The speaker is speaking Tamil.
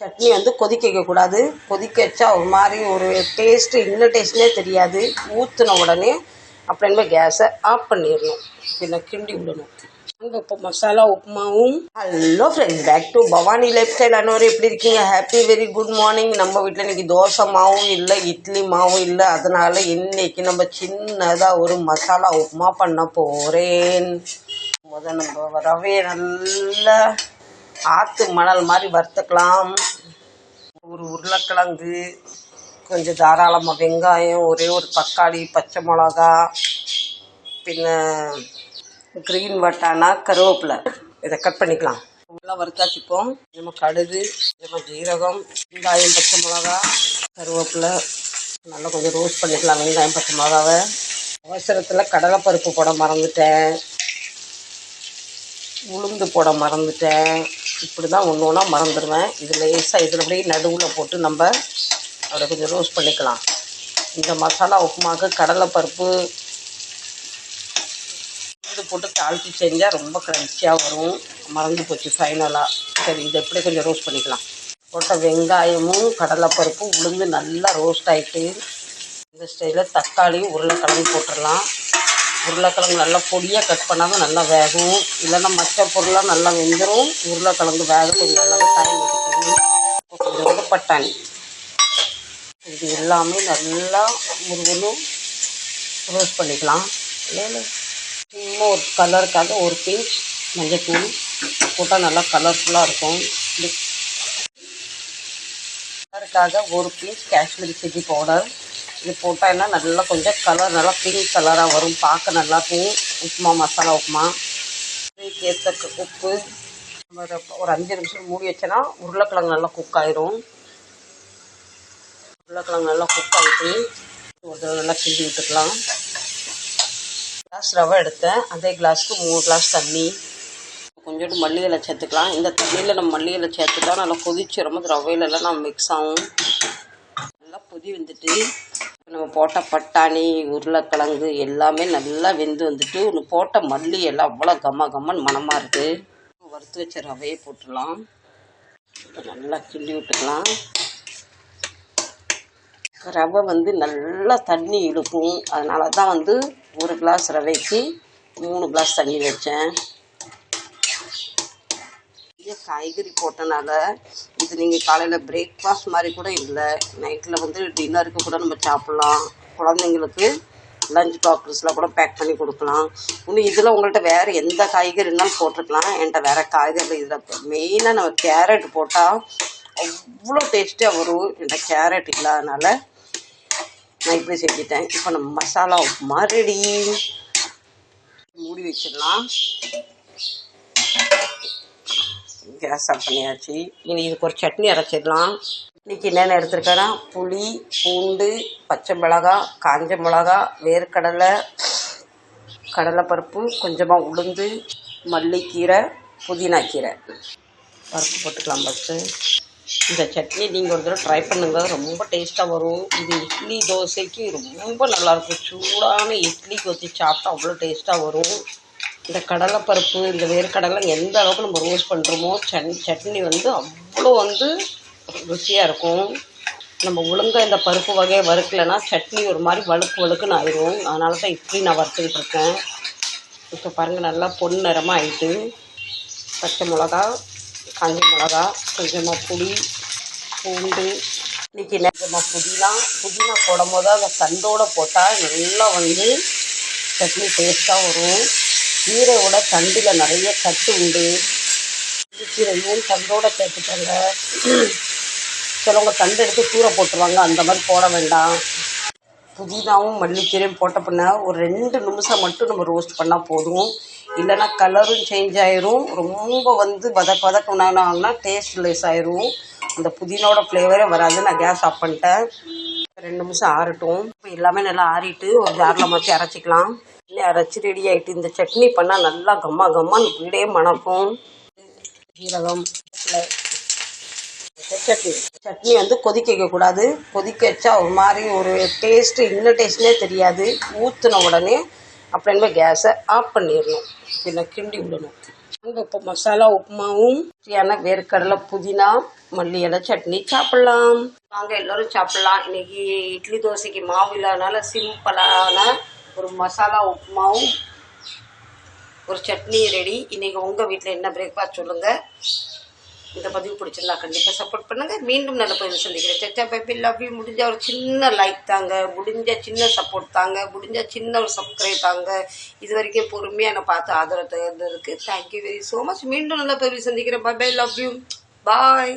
சட்னி வந்து கொதிக்க வைக்கக்கூடாது கொதிக்க வச்சா ஒரு மாதிரி ஒரு டேஸ்ட்டு இன்னும் டேஸ்ட்னே தெரியாது. ஊற்றின உடனே அப்புறமே கேஸை ஆஃப் பண்ணிடணும். பின்ன கிண்டி விடணும். அங்கே இப்போ masala உப்புமாவும். Hello friends back to Bhavani life style அனைவரும் எப்படி இருக்கீங்க? ஹாப்பி வெரி குட் மார்னிங் நம்ம வீட்டில் இன்னைக்கு தோசை மாவும் இல்லை இட்லி மாவும் இல்லை. அதனால இன்னைக்கு நம்ம சின்னதாக ஒரு மசாலா உப்புமா பண்ண போகிறேன் முத நம்ம ரவையை நல்லா ஆற்று மணல் மாதிரி வறுத்துக்கலாம். ஒரு உருளைக்கிழங்கு கொஞ்சம் தாராளமாக வெங்காயம் ஒரே ஒரு தக்காளி பச்சை மிளகா பின்ன க்ரீன் வட்டானா கருவேப்பிலை. இதை கட் பண்ணிக்கலாம். நல்லா வறுத்தாச்சுப்போம் நம்ம கடுகு நம்ம ஜீரகம் வெங்காயம் பச்சை மிளகா கருவேப்பிலை. நல்லா கொஞ்சம் ரோஸ்ட் பண்ணிக்கலாம் வெங்காயம் பச்சை மிளகாவை. அவசரத்தில் கடலைப்பருப்பு போட மறந்துட்டேன். உளுந்து போட மறந்துட்டேன். இப்படி தான் ஒன்று ஒன்றா மறந்துடுவேன் இது லேசாக இதில் அப்படியே நடுவில் போட்டு நம்ம அதை கொஞ்சம் ரோஸ்ட் பண்ணிக்கலாம். இந்த மசாலா உப்புமாக்கு கடலைப்பருப்பு உளுந்து போட்டு தாளித்து செஞ்சால் ரொம்ப க்ரன்ச்சியாக வரும். மறந்து போச்சு ஃபைனலாக சரி இதை எப்படி கொஞ்சம் ரோஸ்ட் பண்ணிக்கலாம். போட்ட வெங்காயமும் கடலைப்பருப்பும் உளுந்து நல்லா ரோஸ்ட் ஆகிட்டு இந்த ஸ்டைலில் தக்காளி உருளைக்கிழங்கு போட்டுடலாம். உருளைக்கிழங்கு நல்லா பொடியாக கட் பண்ணாமல் நல்லா வேகும். இல்லைன்னா மற்ற பொருளாக நல்லா வெந்துடும் உருளைக்கிழங்கு வேக கொஞ்சம் நல்லாவே டைம் எடுக்கணும் கொஞ்சோண்டு பட்டாணி. இது எல்லாமே நல்லா முருகனும் ரோஸ்ட் பண்ணிக்கலாம். இல்லை சும்மா ஒரு கலருக்காக ஒரு பிஞ்ச் மஞ்சத்தூள் போட்டால் நல்லா கலர்ஃபுல்லாக இருக்கும். கலருக்காக ஒரு பிஞ்ச் காஷ்மீரி சில்லி பவுடர் இது போட்டால் என்ன நல்லா கொஞ்சம் கலர் நல்லா பிங்க் கலராக வரும். பார்க்க நல்லா இருக்கும். உப்புமா மசாலா உப்புமா. ஏற்ற உப்பு. ஒரு ஒரு அஞ்சு நிமிஷம் மூடி வச்சோன்னா உருளைக்கிழங்கு நல்லா குக் ஆயிரும். உருளைக்கிழங்கு நல்லா குக் ஆகிட்டு ஒரு தடவை நல்லா கிண்டி விட்டுக்கலாம். கிளாஸ் ரவை எடுத்தேன். அதே கிளாஸ்க்கு மூணு கிளாஸ் தண்ணி. கொஞ்சோண்டு மல்லி இலை சேர்த்துக்கலாம். இந்த தண்ணியில் நம்ம மல்லி இலை சேர்த்துட்டா நல்லா கொதிச்சு ரொம்ப ரவையிலலாம் நம்ம மிக்ஸ் ஆகும். கொதி வந்துட்டு நம்ம போட்ட பட்டாணி உருளைக்கிழங்கு எல்லாமே நல்லா வெந்து வந்துட்டு ஒன்று போட்ட மல்லி எல்லாம் அவ்வளோ கம்ம கம்மன்னு மணமாக இருக்குது வறுத்து வச்ச ரவையை போட்டுடலாம். நல்லா கிள்ளி விட்டுக்கலாம். ரவை வந்து நல்லா தண்ணி இழுக்கும். அதனால தான் வந்து ஒரு கிளாஸ் ரவைக்கு மூணு கிளாஸ் தண்ணி வச்சேன். காய்கறி போட்டனால இது நீங்கள் காலையில் பிரேக்ஃபாஸ்ட் மாதிரி கூட இல்லை. நைட்டில் வந்து டின்னருக்கு கூட நம்ம சாப்பிட்லாம். குழந்தைங்களுக்கு லஞ்ச் பாக்ஸில் கூட பேக் பண்ணி கொடுக்கலாம். இன்னும் இதில் உங்கள்கிட்ட வேறு எந்த காய்கறி இருந்தாலும் போட்டிருக்கலாம். என்கிட்ட வேறு காய்கறி இதில் மெயினாக நம்ம கேரட் போட்டால் அவ்வளோ டேஸ்ட்டாக வரும். என்கிட்ட கேரட் இல்லாதனால நான் இப்படி செஞ்சுட்டேன். இப்போ நம்ம மசாலா உப்புமா ரெடி மூடி வச்சிடலாம். கேஸ் ஆஃப் பண்ணியாச்சு இனி இதுக்கு ஒரு சட்னி அரைச்சிடலாம். இன்றைக்கி என்னென்ன எடுத்திருக்கேன்னா புளி பூண்டு பச்சை மிளகா காஞ்ச மிளகா வேர்க்கடலை கடலைப்பருப்பு கொஞ்சமாக உளுந்து மல்லிக்கீரை புதினா கீரை. பருப்பு போட்டுக்கலாம் ஃபஸ்ட்டு இந்த சட்னி நீங்கள் ஒரு தடவை ட்ரை பண்ணுங்க. ரொம்ப டேஸ்ட்டாக வரும். இது இட்லி தோசைக்கு ரொம்ப நல்லாயிருக்கும் சூடான இட்லிக்கு வச்சு சாப்பிட்டா அவ்வளோ டேஸ்ட்டாக வரும். இந்த கடலைப்பருப்பு இந்த வேர்க்கடலை எந்த அளவுக்கு நம்ம ரோஸ்ட் பண்ணுறோமோ சட் சட்னி வந்து அவ்வளோ வந்து ருசியாக இருக்கும். நம்ம ஒழுங்காக இந்த பருப்பு வகையை வறுக்கலைன்னா சட்னி ஒரு மாதிரி வழுக்கு வழுக்குன்னு ஆயிடும் அதனால தான் இப்படி நான் வறுத்துக்கிட்டு இருக்கேன். இப்போ பாருங்கள் நல்லா பொன் நிறமாக ஆயிட்டு பச்சை மிளகா காஞ்ச மிளகா கொஞ்சமாக புளி பூண்டு இன்றைக்கி கொஞ்சமாக புதினா. புதினா போடும் போது அந்த தண்டோடு போட்டால் நல்லா வந்து சட்னி டேஸ்ட்டாக வரும். கீரையோட தண்டில் நிறைய கட்டு உண்டு. கீரையும் தண்டோட சேர்த்துட்டாங்க? சிலவங்க தண்டு எடுத்து கூரை போட்டுருவாங்க. அந்த மாதிரி போட வேண்டாம். புதினாவும் மல்லிக்கீரையும் போட்ட பின்ன ஒரு ரெண்டு நிமிஷம் மட்டும் நம்ம ரோஸ்ட் பண்ணால் போதும். இல்லைன்னா கலரும் சேஞ்ச் ஆயிரும். ரொம்ப வந்து வதக்க வதக்கினாங்கன்னா டேஸ்ட் லெஸ் ஆயிரும். அந்த புதினோட ஃப்ளேவரே வராது நான் கேஸ் ஆஃப் பண்ணிட்டேன். ரெண்டு நிமிஷம் ஆறட்டும். இப்போ எல்லாமே நல்லா ஆறிட்டு ஒரு ஜாரில் மாற்றி அரைச்சிக்கலாம். இல்லை அரைச்சி ரெடி ஆகிட்டு இந்த சட்னி பண்ணால் நல்லா கம்மா கம்மான்னு வீடே மணக்கும். ஜீரகம் சட்னி சட்னி வந்து கொதிக்க வைக்கக்கூடாது. கொதிக்க வச்சா ஒரு மாதிரி ஒரு டேஸ்ட்டு இன்னும் டேஸ்ட்னே தெரியாது. ஊற்றின உடனே அப்படின்னு கேஸை ஆஃப் பண்ணிடணும். பின்ன கிண்டி விடணும். அங்கே இப்போ மசாலா உப்புமாவும் ஃப்ரீயான வேர்க்கடலை புதினா மல்லி இலை சட்னி சாப்பிட்லாம். வாங்க எல்லோரும் சாப்பிட்லாம். இன்னைக்கு இட்லி தோசைக்கு மாவு இல்லாதனால சிம்பிளான ஒரு மசாலா உப்புமாவும் ஒரு சட்னி ரெடி. இன்னைக்கு உங்கள் வீட்டில் என்ன பிரேக்ஃபாஸ்ட் சொல்லுங்கள் இந்த பதிவு பிடிச்சிருந்தா கண்டிப்பாக சப்போர்ட் பண்ணுங்கள் மீண்டும் நல்ல பதிவு சந்திக்கிறேன். சச்சா பேபி லவ் யூ முடிஞ்ச ஒரு சின்ன லைக் தாங்க. முடிஞ்ச சின்ன சப்போர்ட் தாங்க. முடிஞ்ச சின்ன ஒரு சப்ஸ்கிரைப் தாங்க. இது வரைக்கும் பொறுமையாக என்னை பார்த்து ஆதரவு தந்ததுக்கு thank you very so much மீண்டும் நல்ல பதிவு சந்திக்கிறேன். Bye bye love you bye